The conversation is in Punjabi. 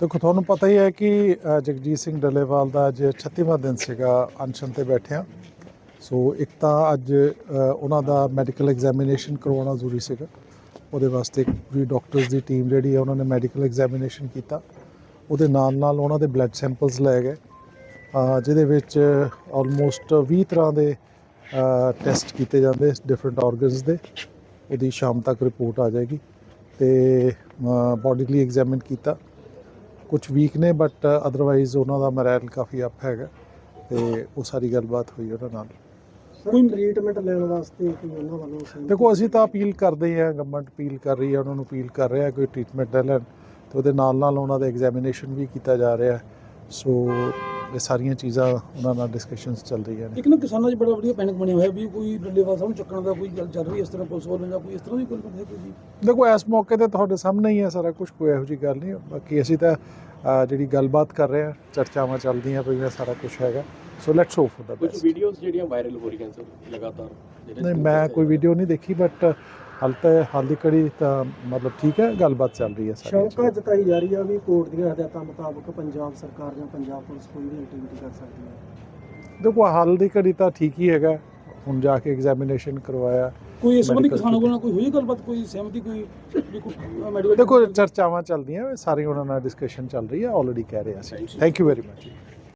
ਦੇਖੋ, ਤੁਹਾਨੂੰ ਪਤਾ ਹੀ ਹੈ ਕਿ ਜਗਜੀਤ ਸਿੰਘ ਡੱਲੇਵਾਲ ਦਾ ਅੱਜ 36ਵਾਂ ਦਿਨ ਸੀਗਾ, ਅਨਸ਼ਨ ਤੇ ਬੈਠਿਆ। ਸੋ ਇੱਕ ਤਾਂ ਅੱਜ ਉਹਨਾਂ ਦਾ ਮੈਡੀਕਲ ਐਗਜ਼ਾਮੀਨੇਸ਼ਨ ਕਰਵਾਉਣਾ ਜ਼ਰੂਰੀ ਸੀਗਾ। ਉਹਦੇ ਵਾਸਤੇ ਪੂਰੀ ਡਾਕਟਰਸ ਦੀ ਟੀਮ ਜਿਹੜੀ ਹੈ, ਉਹਨਾਂ ਨੇ ਮੈਡੀਕਲ ਐਗਜ਼ਾਮੀਨੇਸ਼ਨ ਕੀਤਾ। ਉਹਦੇ ਨਾਲ ਨਾਲ ਉਹਨਾਂ ਦੇ ਬਲੱਡ ਸੈਂਪਲਸ ਲਏ ਗਏ। ਜਿਹਦੇ ਵਿੱਚ ਆਲਮੋਸਟ 20 ਤਰ੍ਹਾਂ ਦੇ ਟੈਸਟ ਕੀਤੇ ਜਾਂਦੇ ਡਿਫਰੈਂਟ ਆਰਗਨਸ ਦੇ। ਉਹਦੀ ਸ਼ਾਮ ਤੱਕ ਰਿਪੋਰਟ ਆ ਜਾਏਗੀ। ਤੇ ਬੋਡੀਲੀ ਐਗਜ਼ਾਮਿਨ ਕੀਤਾ। ਕੁਝ ਵੀਕ ਨੇ ਬਟ ਅਦਰਵਾਈਜ਼ ਉਹਨਾਂ ਦਾ ਮੋਰਲ ਕਾਫੀ ਅਪ ਹੈਗਾ ਤੇ ਉਹ ਸਾਰੀ ਗੱਲਬਾਤ ਹੋਈ ਉਹਨਾਂ ਨਾਲ। ਕੋਈ ਟ੍ਰੀਟਮੈਂਟ ਲੈਣ ਵਾਸਤੇ ਕੋਈ ਉਹਨਾਂ ਵੱਲੋਂ ਸੀ ਦੇਖੋ ਅਸੀਂ ਤਾਂ ਅਪੀਲ ਕਰਦੇ ਹੀ ਹਾਂ ਗਵਰਨਮੈਂਟ ਅਪੀਲ ਕਰ ਰਹੀ ਹੈ ਉਹਨਾਂ ਨੂੰ ਅਪੀਲ ਕਰ ਰਿਹਾ ਕੋਈ ਟ੍ਰੀਟਮੈਂਟ ਲੈਣ। ਤੇ ਉਹਦੇ ਨਾਲ ਨਾਲ ਉਹਨਾਂ ਦਾ ਐਗਜ਼ਾਮੀਨੇਸ਼ਨ ਵੀ ਕੀਤਾ ਜਾ ਰਿਹਾ। ਸੋ ਇਹ ਸਾਰੀਆਂ ਚੀਜ਼ਾਂ ਉਹਨਾਂ ਨਾਲ ਡਿਸਕਸ਼ਨਸ ਚੱਲ ਰਹੀਆਂ ਨੇ। ਇੱਕ ਨਾ ਕਿਸਾਨਾਂ 'ਚ ਬੜਾ ਵਧੀਆ ਪੈਨਿਕ ਬਣਿਆ ਹੋਇਆ ਵੀ ਕੋਈ ਡੱਲੇਵਾਲ ਸਾਹਿਬ ਨੂੰ ਚੱਕਣ ਦਾ ਕੋਈ ਗੱਲ ਚੱਲ ਰਹੀ ਇਸ ਤਰ੍ਹਾਂ ਪੁਲਿਸ ਵੱਲੋਂ ਜਾਂ ਕੋਈ ਇਸ ਤਰ੍ਹਾਂ ਦੀ ਕੋਈ ਗੱਲ ਹੈ ਕੋਈ ਜੀ ਦੇਖੋ ਇਸ ਮੌਕੇ ਤੇ ਤੁਹਾਡੇ ਸਾਹਮਣੇ ਹੀ ਹੈ ਸਾਰਾ ਕੁਝ ਕੋਈ ਇਹੋ ਜਿਹੀ ਗੱਲ ਨਹੀਂ। ਬਾਕੀ ਅਸੀਂ ਤਾਂ ਜਿਹੜੀ ਗੱਲਬਾਤ ਕਰ ਰਹੇ ਹਾਂ ਚਰਚਾਵਾਂ ਚੱਲਦੀਆਂ ਪਈਆਂ ਸਾਰਾ ਕੁਝ ਹੈਗਾ। ਸੋ ਲੈਟਸ ਹੋਪ ਫॉर ਦਾ ਕੁਝ ਵੀਡੀਓਜ਼ ਜਿਹੜੀਆਂ ਵਾਇਰਲ ਹੋ ਰਹੀਆਂ ਸਰ ਲਗਾਤਾਰ ਨਹੀਂ ਮੈਂ ਕੋਈ ਵੀਡੀਓ ਨਹੀਂ ਦੇਖੀ ਬਟ ਹਾਲ ਤਾਂ ਹਾਲ ਦੀ ਕੜੀ ਤਾਂ ਮਤਲਬ ਠੀਕ ਹੈ ਗੱਲਬਾਤ ਚੱਲ ਰਹੀ ਹੈ ਸਾਰੀ ਸ਼ੌਕਾ ਜਤਾਈ ਜਾ ਰਹੀ ਆ ਵੀ ਕੋਰਟ ਦੀਆਂ ਹਦਾਇਤਾਂ ਮੁਤਾਬਕ ਪੰਜਾਬ ਸਰਕਾਰ ਜਾਂ ਪੰਜਾਬ ਪੁਲਿਸ ਕੋਈ ਵੀ ਐਕਟੀਵਿਟੀ ਕਰ ਸਕਦੀ। ਹੈ ਦੇਖੋ ਹਾਲ ਦੀ ਘੜੀ ਤਾਂ ਠੀਕ ਹੀ ਹੈਗਾ। ਹੁਣ ਜਾ ਕੇ ਐਗਜ਼ਾਮੀਨੇਸ਼ਨ ਕਰਵਾਇਆ ਕੋਈ ਇਸ ਸੰਬੰਧੀ ਕਿਸਾਨਾਂ ਕੋਲ ਕੋਈ ਹੋਈ ਗੱਲਬਾਤ ਕੋਈ ਸਹਿਮਤੀ ਕੋਈ ਵੀ ਕੋਈ ਮੈਡੀਕਲ ਦੇਖੋ ਚਰਚਾਵਾਂ ਚੱਲਦੀਆਂ ਸਾਰੀ ਉਹਨਾਂ ਨਾਲ ਡਿਸਕਸ਼ਨ ਚੱਲ ਰਹੀ ਹੈ ਆਲਰੇਡੀ ਕਹਿ ਰਹੇ ਅਸੀਂ ਥੈਂਕ ਯੂ ਵੈਰੀ ਮਚ